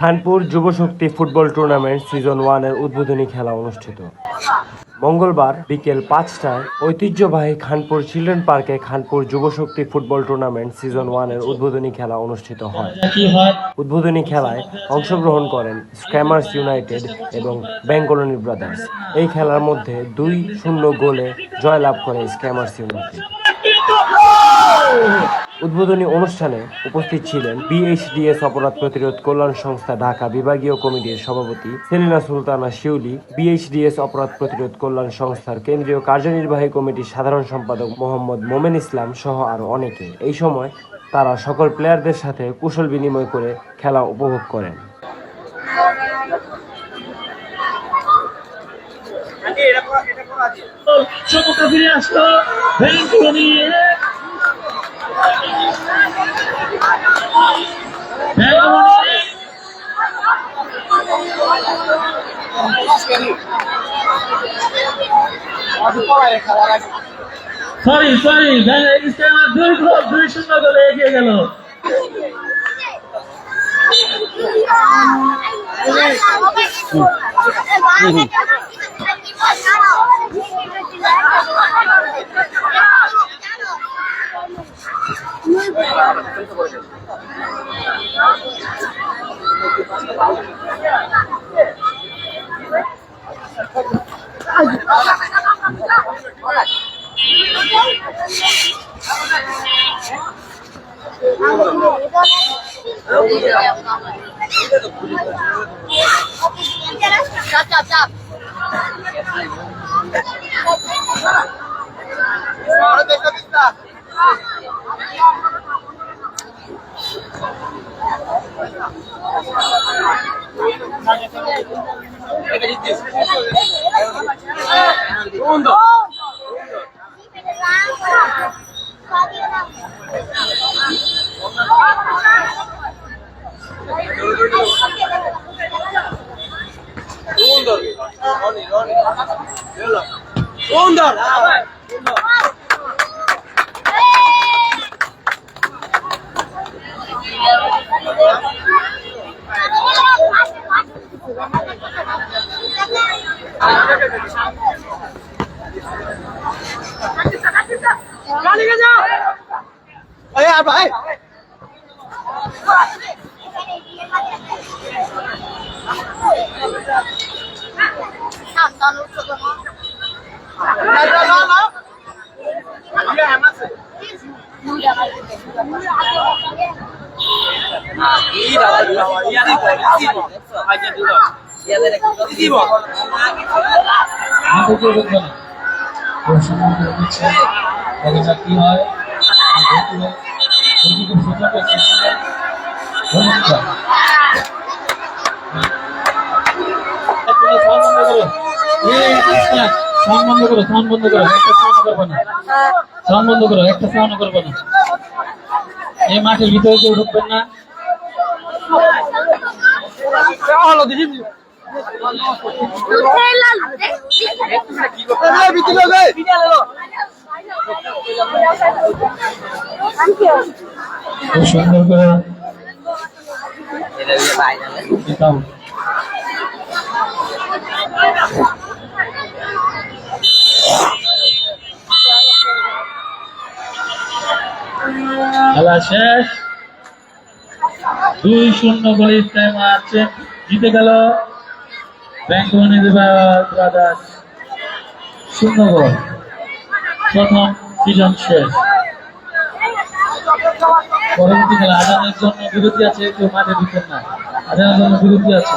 Khanpur Jubashakti football tournament season ওয়ানের উদ্বোধনী খেলা অনুষ্ঠিত। মঙ্গলবার বিকেল পাঁচটায় ঐতিহ্যবাহী খানপুর চিলড্রেন পার্কে Khanpur Jubashakti football tournament season ওয়ানের উদ্বোধনী খেলা অনুষ্ঠিত হয়। উদ্বোধনী খেলায় অংশগ্রহণ করেন স্ক্যামার্স ইউনাইটেড এবং ব্যাঙ্গলোনি ব্রাদার্স। এই খেলার মধ্যে দুই শূন্য গোলে জয়লাভ করে স্ক্যামার্স ইউনাইটেড। উদ্বোধনী অনুষ্ঠানে উপস্থিত ছিলেন বিএইচডিএস অপরাধ প্রতিরোধ কল্যাণ সংস্থা ঢাকা বিভাগীয় কমিটির সভাপতি সেলিনা সুলতানা শিউলি, বিএইচডিএস অপরাধ প্রতিরোধ কল্যাণ সংস্থার কেন্দ্রীয় কার্যনির্বাহী কমিটির সাধারণ সম্পাদক মোহাম্মদ মোমেন ইসলাম সহ আরও অনেকে। এই সময় তারা সকল প্লেয়ারদের সাথে কুশল বিনিময় করে খেলা উপভোগ করেন। ফিরে সরি সরি ইস্তেমার দুই গোল দুই শূন্য গোলে। এগিয়ে গেল চাপ চাপ চাপ Segundo. Under. Ê, à, phải. Hãy subscribe cho kênh Ghiền Mì Gõ Để không bỏ lỡ những video hấp dẫn কি হয় সুযোগ আছে ধন্যবাদ সাউন্ড বন্ধ করো সাউন্ড বন্ধ করো একটা সাউন্ড করবে না সাউন্ড বন্ধ করো একটা সাউন্ড করবে না এই মাঠের ভিতরে কেউ ঢুকবেন না। সুন্দর করে দিতাম। খেলা শেষ। দুই শূন্য গোলে টাইম আছে জিতে গেল ব্যাঙ্গনি ব্রাদার্স। শূন্য গোল। প্রথম সিজন শেষ। পরবর্তী খেলা আজানের জন্য বিরতি আছে, কেউ মাঠে ঢুকেন না। আজানের জন্য বিরতি আছে।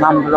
নামগুলো